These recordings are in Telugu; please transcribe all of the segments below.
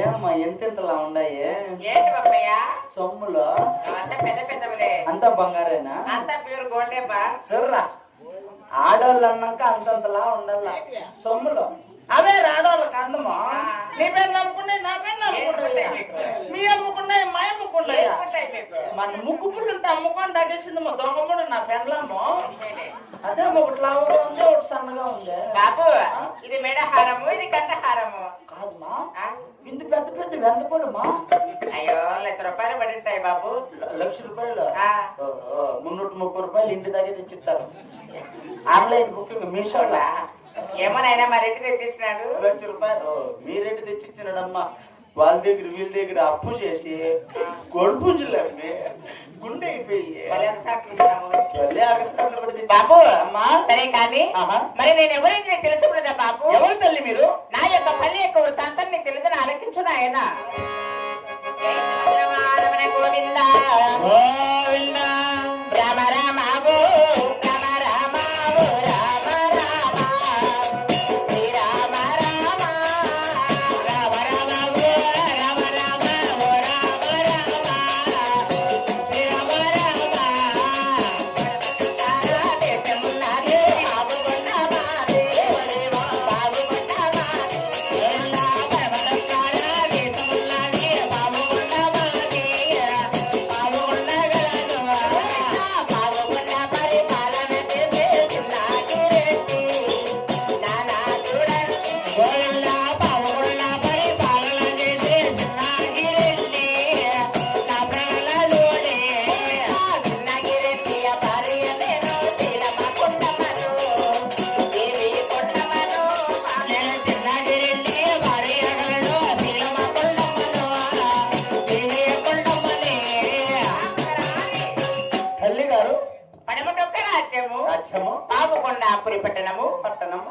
ఏమ్మా ఎంతెంతలా ఉన్నాయి ఏంటి బాబయ్య? సొమ్ములో? అవంతా పెద్ద పెద్దవులే. అంతా బంగారేనా? అంతా ప్యూర్ గోల్డే బా. సర్రా. ఆడోళ్ళు అన్నాక అంతంతలా ఉండాల? సొమ్ములో. అవే ఆడోళ్ళకి అందమా? నీ పేరు నమ్ముకున్నాయి నా పేరు నమ్ముకున్నాయి మీ అమ్ముకున్నాయి మా అమ్ముకున్నాయి. మన ముక్కు పుల్లు ఉంటే అమ్ముకొని తగ్గేసింది మా దొంగముడు నా పెళ్ళాము. అదే ఒకటి లావుగా ఉంది ఒకటి సన్నగా ఉంది. బాబు ఇది మెడహారము ఇది కంఠహారము కాదమ్మా? ఇంత పెద్ద పెద్ద వెందపడమా అయ్యో లక్ష రూపాయలు పడి ఉంటాయి బాబు. లక్ష రూపాయలు? మున్నూట ముప్పై రూపాయలు ఇంటి దగ్గర తెచ్చిస్తారు ఆన్లైన్ బుకింగ్ మీషోలో. ఏమోనైనా మా రెడ్డి తెచ్చినాడు లక్ష రూపాయలు. మీరేంటి తెచ్చిచ్చినాడమ్మా. వాళ్ళ దగ్గర వీళ్ళ దగ్గర అప్పు చేసి కొడుపుంజులమ్మి గుండె బాబు. అమ్మా. సరే కానీ. మరి నేను ఎవరైనా నీకు తెలుసుకున్నదా బాబు? ఎవరు తల్లి మీరు? నా యొక్క పల్లి యొక్క వృత్తాంతం నీకు తెలుసు ఆలకించు నాయన.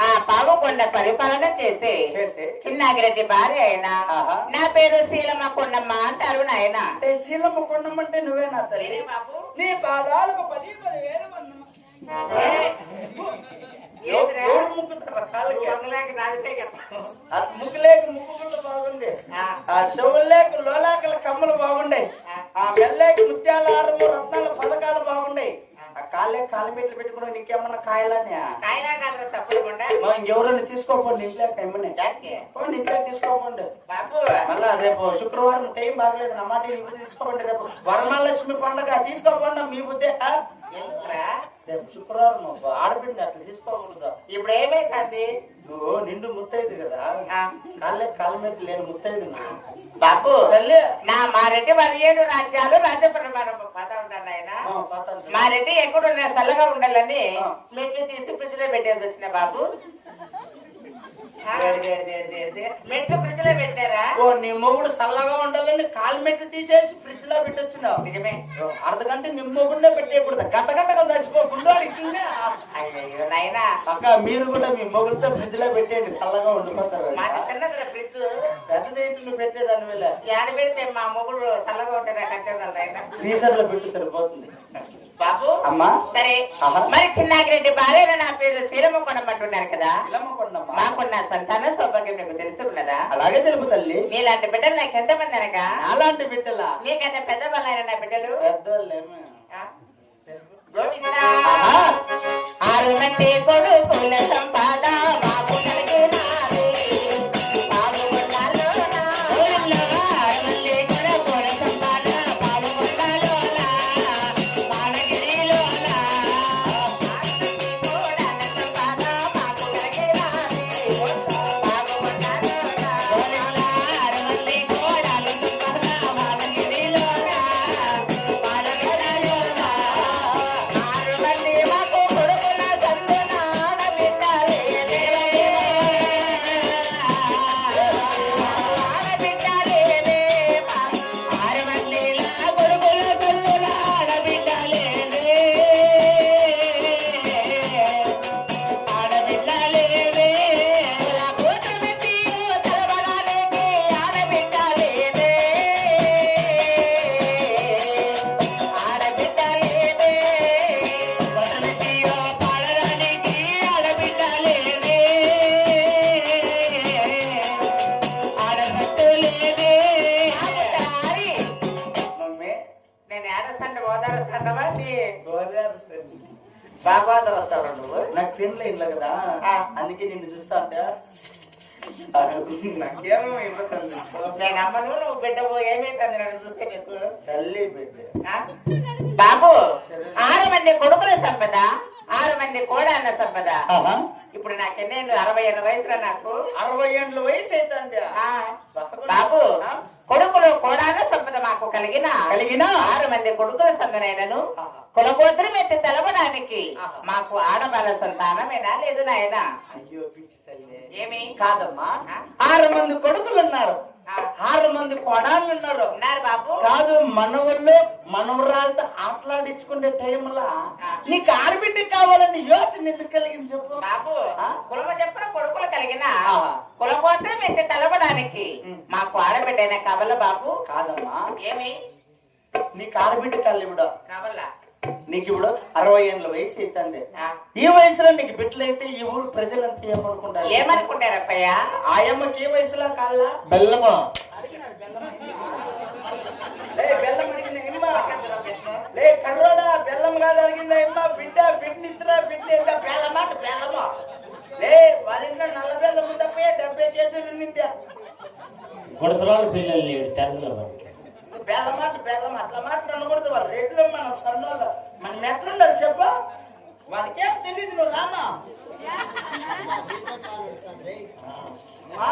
ఆ పాపకొండ పరిపాలన చేసే చిన్నాగిరెడ్డి భార్య అయిన ఆహా. నా పేరు శీలమ్మ కొండమ్మ అంటారు నాయన. అంటే శీలమ్మ కొండమంటే నువ్వే నా తల్లి. బాబు. నీ పాదాలకు పది పది వేలు వందనం. ఏంద్రా? ఎవరు ముక్కుతారు కాళ్ళకి? వందలాకి నాదితే కదా. ఆ లోలాకల కమ్మలు బాగుండాయి. ఆ. మెల్లేక ముత్యాల హారము రత్నాల పథకాలు బాగుండాయి. ఆ. కాళ్ళే కాళ్ళ మెట్లు పెట్టుకుని నీకేమన్నా కాయలా తప్పకుండా ఇంకెవరైనా తీసుకోపోండి ఇంట్లోకి ఎమ్మని జాగ్రత్త. పోండి ఇంట్లోకి తీసుకోపోండి బాబు. మళ్ళా రేపు శుక్రవారం టైం బాగలేదు నా మాట తీసుకోండి రేపు. వరమహాలక్ష్మి పండుగ తీసుకోకుండా మీ బుద్ధే? రేపు శుక్రవారం ఆడబిడ్డ అట్లా తీసుకోకూడదు. ఇప్పుడు ఏమైతుంది నువ్వు నిండు ముత్తైదు కదా. కాళ్ళే కాళ్ళ మీద లేని ముత్తైదు నువ్వు. బాబు నా మా రెడ్డి పదిహేడు రాజ్యాలు రాజ్య పరిమాణం పద ఉంటాను ఆయన ఆ, పాతాళ మా రెడ్డి ఎక్కడున్నా చల్లగా ఉండాలని. మెట్లు తీసి ఫ్రిడ్జ్లో పెట్టేది వచ్చిన బాబు. మెట్లు ఫ్రిడ్జ్లో పెట్టారా? ఓ నీ మొగుడు చల్లగా ఉండాలని కాలు మెట్లు తీసేసి ఫ్రిడ్జ్లో పెట్టొచ్చినావు. నిజమే. అర్ధ గంట నీ మొగుడే పెట్టేయకూడదు. గంట గంటగా చచ్చిపోకుండా ఇట్లనే. అయ్యో నాయనా. అక్క మీరు కూడా మీ మొగుడుతో ఫ్రిడ్జ్లో పెట్టేయండి చల్లగా ఉండిపోతారు. చిన్నదిరా ఫ్రిడ్జ్. నువ్వు పెట్టేదాని వేళ పెడితే మా మొగుడు చల్లగా ఉంటే నాకు అంతేదా ఆయన ఫ్రీజర్లో పెట్టు సరిపోతుంది. బాబు అమ్మా. సరే. మరి చిన్నాగిరెడ్డి భార్య నా పేరు? శ్రీరమ్మ కొనమంటున్నారు కదా. మాకున్న సంతాన సౌభాగ్యం నీకు తెలుసుకున్నదా అలాగే తెలుపు తల్లి. మీలాంటి బిడ్డలు నాకు ఎంతమంది అనగా? అలాంటి బిడ్డలా. మీకన్నా పెద్ద వాళ్ళైన నా బిడ్డలు? గోవిందా. ఆరు మంది కొడుకుల నీ బాగా నువ్వు? నాకు కదా. అందుకే నిన్ను చూస్తా అంటే నాకేమో ఇవ్వతుంది నేను అమ్మను నువ్వు బిడ్డవు ఏమైతుంది నన్ను చూస్తే నీకు? తల్లి బిడ్డ. ఆ? బాబు ఆరు మంది కొడుకుల సంపద ఆరు మంది కోడాన్న సంపద. ఆహా. ఇప్పుడు నాకెన్నేళ్ళు అరవై ఏళ్ళ వయసులో నాకు? అరవై ఏళ్ళ వయసు అవుతుంది. ఆ, బాబు. కొడుకులు కోడాన్న సంపద మాకు కలిగిన కలిగిన? ఆరు మంది కొడుకుల సంపదనైనను ఆహా. కులగోత్రం ఎత్తి తెలవడానికి. మాకు ఆడబాల సంతానమేనా లేదు నాయన అయ్యో పిచ్చి తల్లి ఏమి కాదమ్మా? ఆరు మంది కొడుకులు ఉన్నారు ఆరు మంది కొడాళ్ళు ఉన్నారు. బాబు. కాదు మనవళ్ళు మనవరాలతో ఆటలాడించుకునే టైంలో. నీకు ఆడబిడ్డ కావాలని యోచన ఎందుకు కలిగింది చెప్పు? బాబు? కులమ చెప్పిన కొడుకులు కలిగిన ఎత్తి తెలవడానికి ఉమ్. మాకు ఆడబిడ్డైన కవల బాబు? కాదమ్మా. ఏమి? నీకు ఆడబిడ్డ కాళ్ళు ఇప్పుడు కవల? నీకు ఇప్పుడు అరవై ఏళ్ళ వయసు అవుతుంది. ఈ వయసులో నీకు బిడ్డలైతే ఈ ఊరు ప్రజలంతా ఏమనుకుంటారు? ఏమనుకుంటారప్పయ్య ఆయమ్మకి ఏ వయసులో కాళ్ళ? బెల్లమా? లే బెల్లం అడిగిన ఇమ్మ లే కర్రోడా బెల్లం కాదు అడిగిందా ఇమ్మ బిడ్డ బిడ్నిద్రా బిడ్డ ఎంత బెల్లమాట బెల్లమా? లే వాళ్ళ ఇంట్లో నల్ల బెల్లం తప్పే డెబ్బై కేజీలు నిందా గుడిసెలోని పిల్లలు లేడు తెల్లలో బెల్లమాట బెల్లం అట్లా మాట అనకూడదు వాళ్ళ. రేట్లో మనం సన్నోళ్ళు. మనం ఎట్లుండాలి చెప్పు మనకేం తెలియదు నువ్వు రామా మా?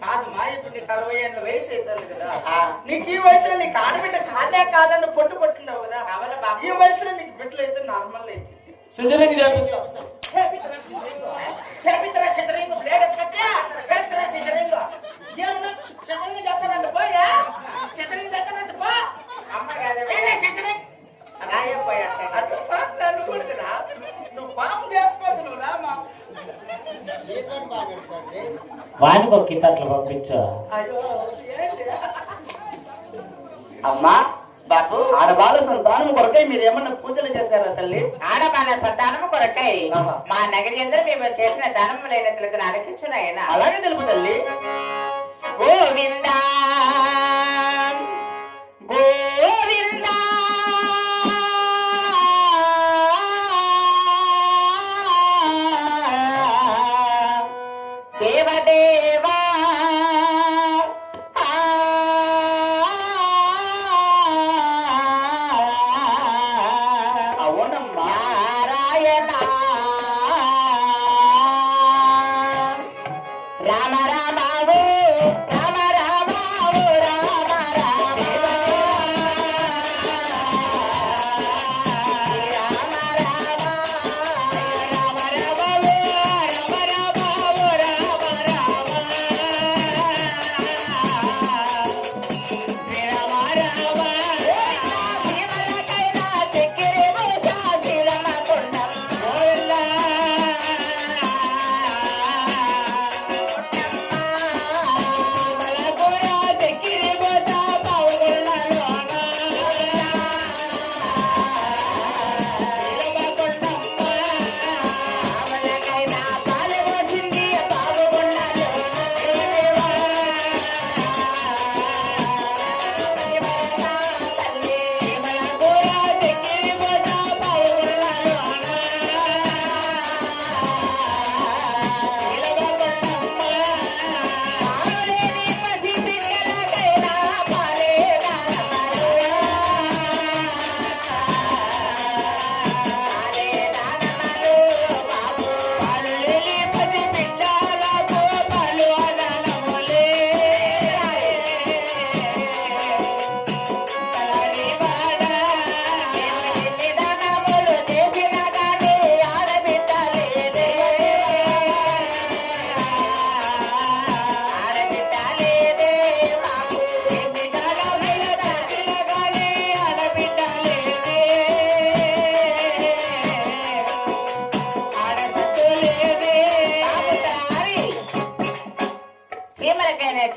కాదు మా ఇప్పుడు నీకు అరవై ఏళ్ళ వయసు అవుతుంది కదా. నీకు ఈ వయసులో నీకు ఆడబిడ్డ కాదే కాదని పొట్టు పట్టినావు కదా బాబు ఈ వయసులో నీకు బిడ్డలు అయితే నార్మల్ అయితే సుందరంగా చేపిస్తాం బ్లేడ్ చిత్రంగు వానికి ఒక కింద అట్లా పంపించు. అమ్మా బాపు ఆడబాల సంతానం కొరకై మీరు ఏమన్నా పూజలు చేశారా తల్లి? ఆడబాల సంతానము కొరకై. మా నగరేంద్ర మేము చేసిన దానము లేనట్లుగా అరకించున్నాయన అలాగే తెలుపు తల్లి. గోవింద. గోవింద ದೇವದೇವ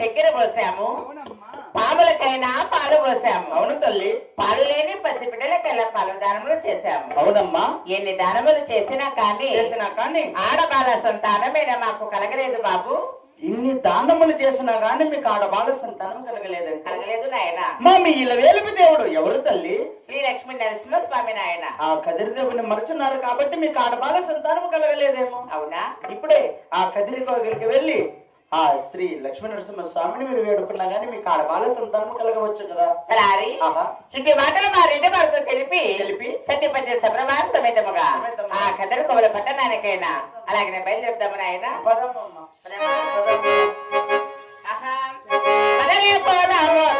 చక్కెర పోసాము. పాములకైనా పాలు పోసాము. అవును తల్లి. పాలు లేని పసిబిడ్డలకైనా పాలు దానములు చేశాము అవునమ్మా. ఎన్ని దానములు చేసినా కానీ చేసినా కానీ ఆడబాల సంతానమైన మాకు కలగలేదు బాబు. ఇన్ని దానములు చేసినా గానీ మీకు ఆడబాల సంతానం కలగలేదండి. కలగలేదు నాయన. మా మీ ఇలా వేలుపు దేవుడు ఎవరు తల్లి? శ్రీ లక్ష్మీ నరసింహస్వామి నాయన. ఆ కదిరి దేవుని మరచున్నారు కాబట్టి మీకు ఆడబాల సంతానం కలగలేదేమో. అవునా? ఇప్పుడే ఆ కదిరి దగ్గరికి వెళ్ళి ఆ శ్రీ లక్ష్మీ నరసింహ స్వామిని మీరు వేడుకున్నా గానీ మీకు ఆడబాల సంతానం కలగవచ్చు కదా. ఆహా. ఇటు మాటలు మా రెండు వారితో తెలిపి తెలిపి? సత్యపంచ సభ్రవార సమేతముగా. ఆ కదరు కొమల పట్టణానికైనా అలాగే నేను బయలుదేరుతాము నాయన. పదరే పోదాము.